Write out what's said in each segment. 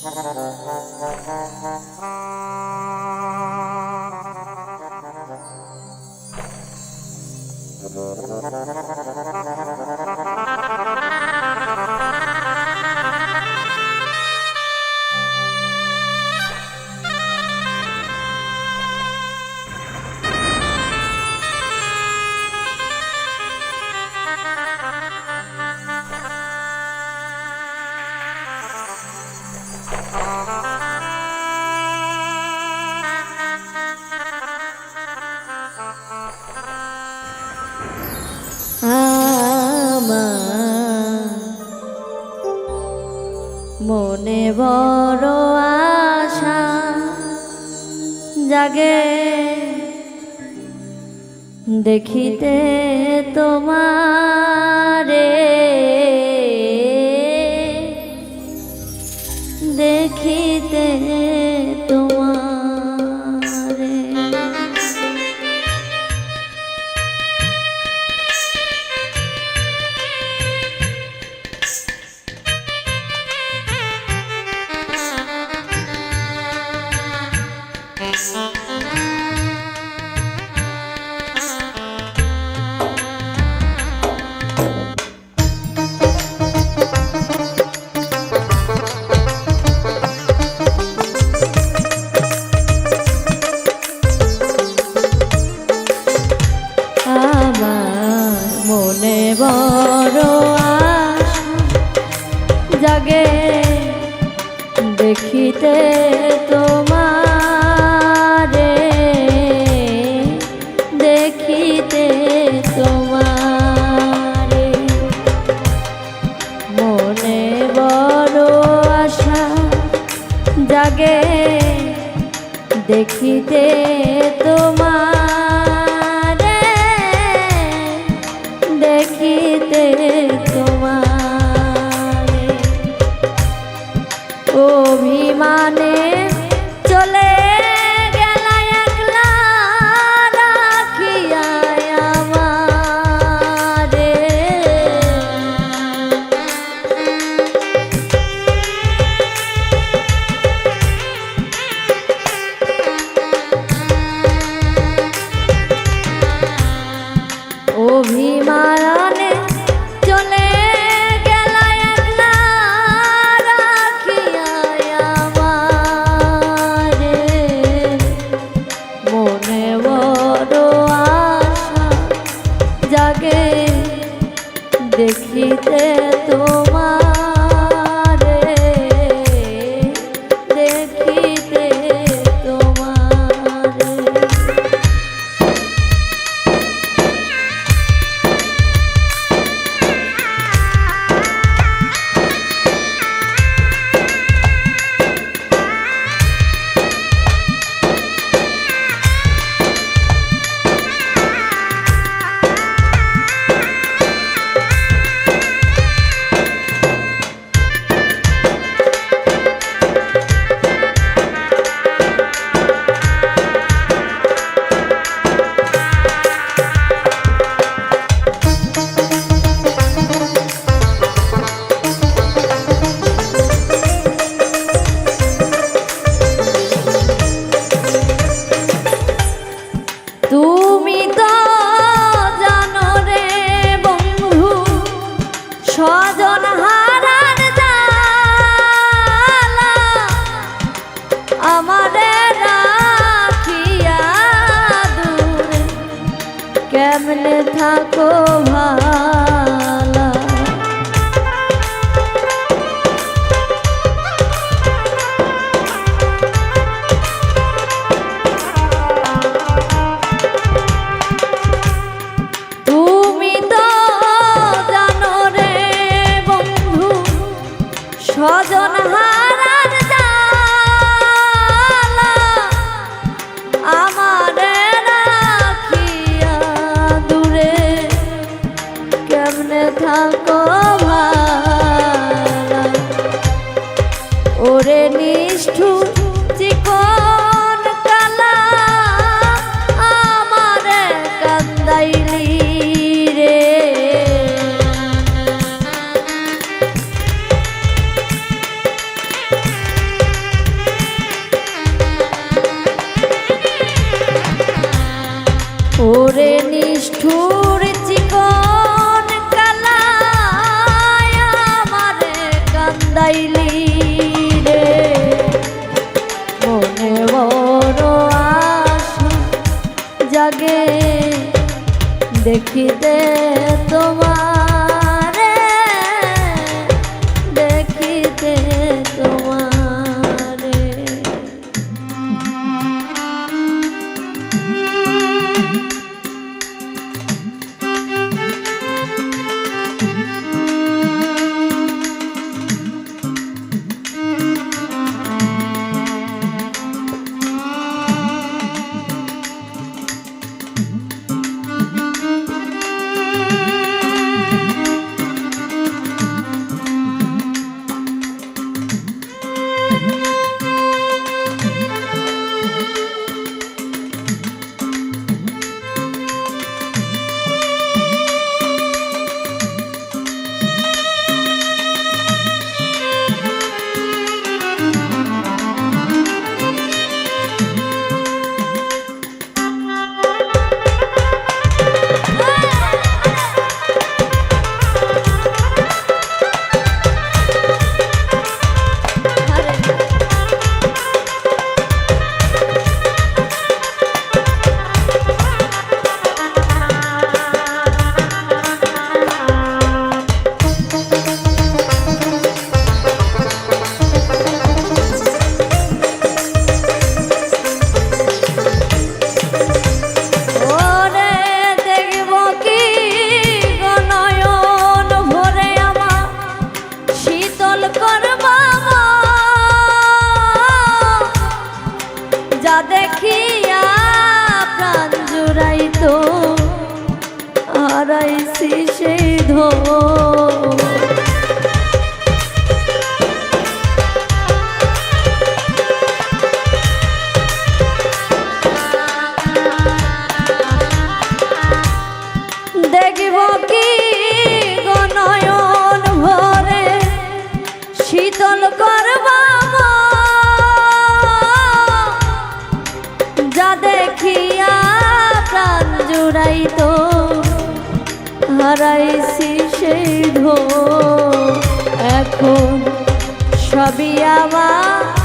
Thank you. লাগে। দেখিতে তোমার বড় জাগে দেখিতে তোমারে দেখিতে তোমারে। মনে বড় আশা জাগে দেখিতে তোমার। দেখিতে কেমনে থাকো ভাই জাগে দেখিতে তোমার Okay. হারাইছি সেই ধো এখন সবই আমার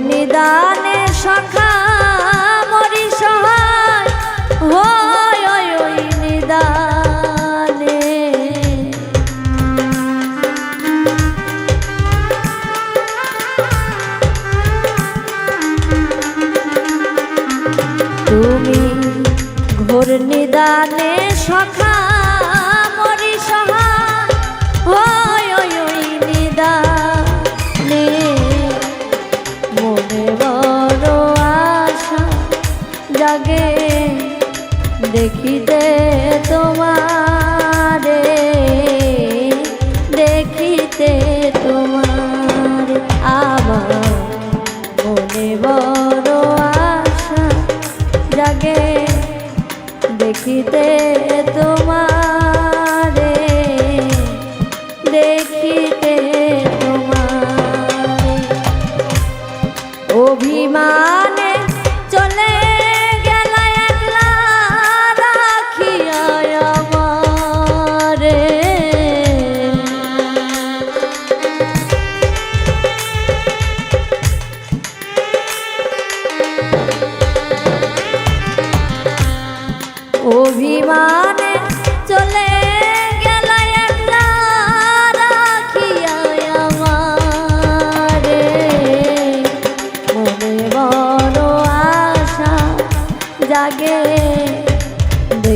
নিদানের সংখ্যা তুমি ঘোর নিদানে সখা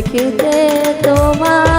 দেখিতে তোমার